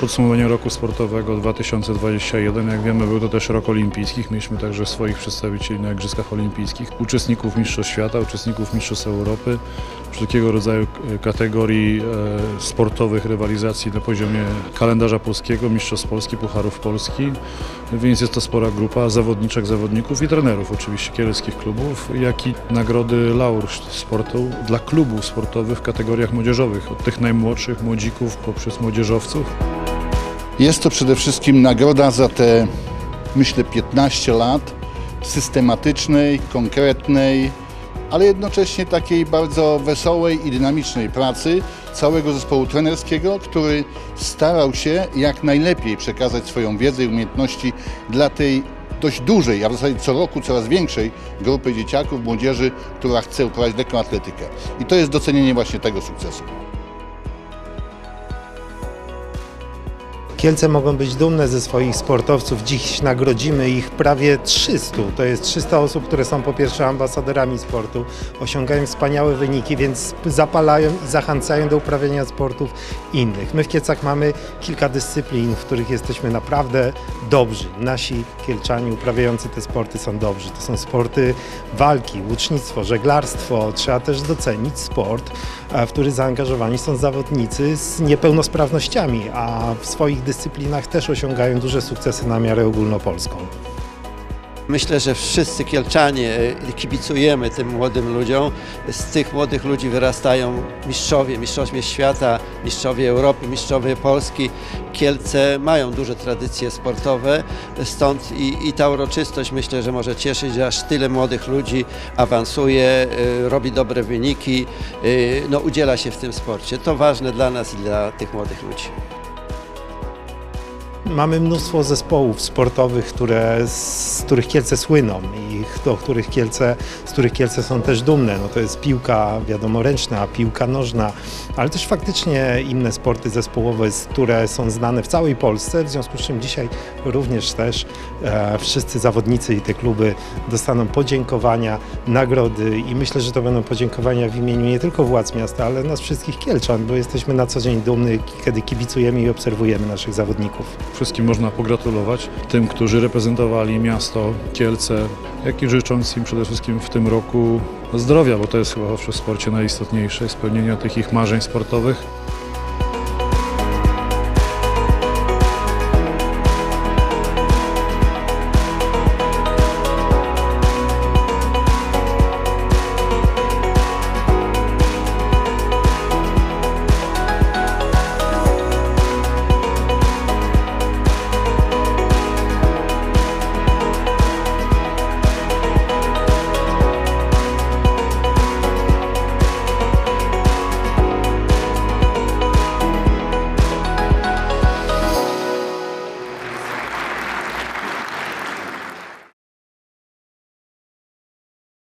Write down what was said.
Podsumowanie roku sportowego 2021. Jak wiemy, był to też rok olimpijskich. Mieliśmy także swoich przedstawicieli na Igrzyskach Olimpijskich, uczestników Mistrzostw Świata, uczestników Mistrzostw Europy, wszelkiego rodzaju kategorii e, sportowych rywalizacji na poziomie kalendarza polskiego, Mistrzostw Polski, Pucharów Polski. Więc jest to spora grupa zawodniczek, zawodników i trenerów oczywiście kieleckich klubów, jak i nagrody laur sportu dla klubów sportowych w kategoriach młodzieżowych, od tych najmłodszych młodzików poprzez młodzieżowców. Jest to przede wszystkim nagroda za te, myślę, 15 lat systematycznej, konkretnej, ale jednocześnie takiej bardzo wesołej i dynamicznej pracy całego zespołu trenerskiego, który starał się jak najlepiej przekazać swoją wiedzę i umiejętności dla tej dość dużej, a w zasadzie co roku coraz większej grupy dzieciaków, młodzieży, która chce uprawiać lekką atletykę. I to jest docenienie właśnie tego sukcesu. Kielce mogą być dumne ze swoich sportowców. Dziś nagrodzimy ich prawie 300. To jest 300 osób, które są po pierwsze ambasadorami sportu, osiągają wspaniałe wyniki, więc zapalają i zachęcają do uprawiania sportów innych. My w Kielcach mamy kilka dyscyplin, w których jesteśmy naprawdę dobrzy. Nasi Kielczanie uprawiający te sporty są dobrzy. To są sporty walki, łucznictwo, żeglarstwo. Trzeba też docenić sport, e, w który zaangażowani są zawodnicy z niepełnosprawnościami, a w swoich dyscyplinach też osiągają duże sukcesy na miarę ogólnopolską. Myślę, że wszyscy Kielczanie e, kibicujemy tym młodym ludziom. Z tych młodych ludzi wyrastają mistrzowie, mistrzowie świata, mistrzowie Europy, mistrzowie Polski. Kielce mają duże tradycje sportowe, stąd i, i ta uroczystość myślę, że może cieszyć, że aż tyle młodych ludzi awansuje, e, robi dobre wyniki, e, no, udziela się w tym sporcie. To ważne dla nas i dla tych młodych ludzi. Mamy mnóstwo zespołów sportowych, które, z których Kielce słyną i do których Kielce, z których Kielce są też dumne. No to jest piłka, wiadomo, ręczna, piłka nożna, ale też faktycznie inne sporty zespołowe, które są znane w całej Polsce, w związku z czym dzisiaj również też e, wszyscy zawodnicy i te kluby dostaną podziękowania, nagrody i myślę, że to będą podziękowania w imieniu nie tylko władz miasta, ale nas wszystkich Kielczan, bo jesteśmy na co dzień dumni, kiedy kibicujemy i obserwujemy naszych zawodników. Wszystkim można pogratulować, tym, którzy reprezentowali miasto Kielce, jak i życząc im przede wszystkim w tym roku zdrowia, bo to jest chyba w sporcie najistotniejsze, spełnienia tych ich marzeń sportowych.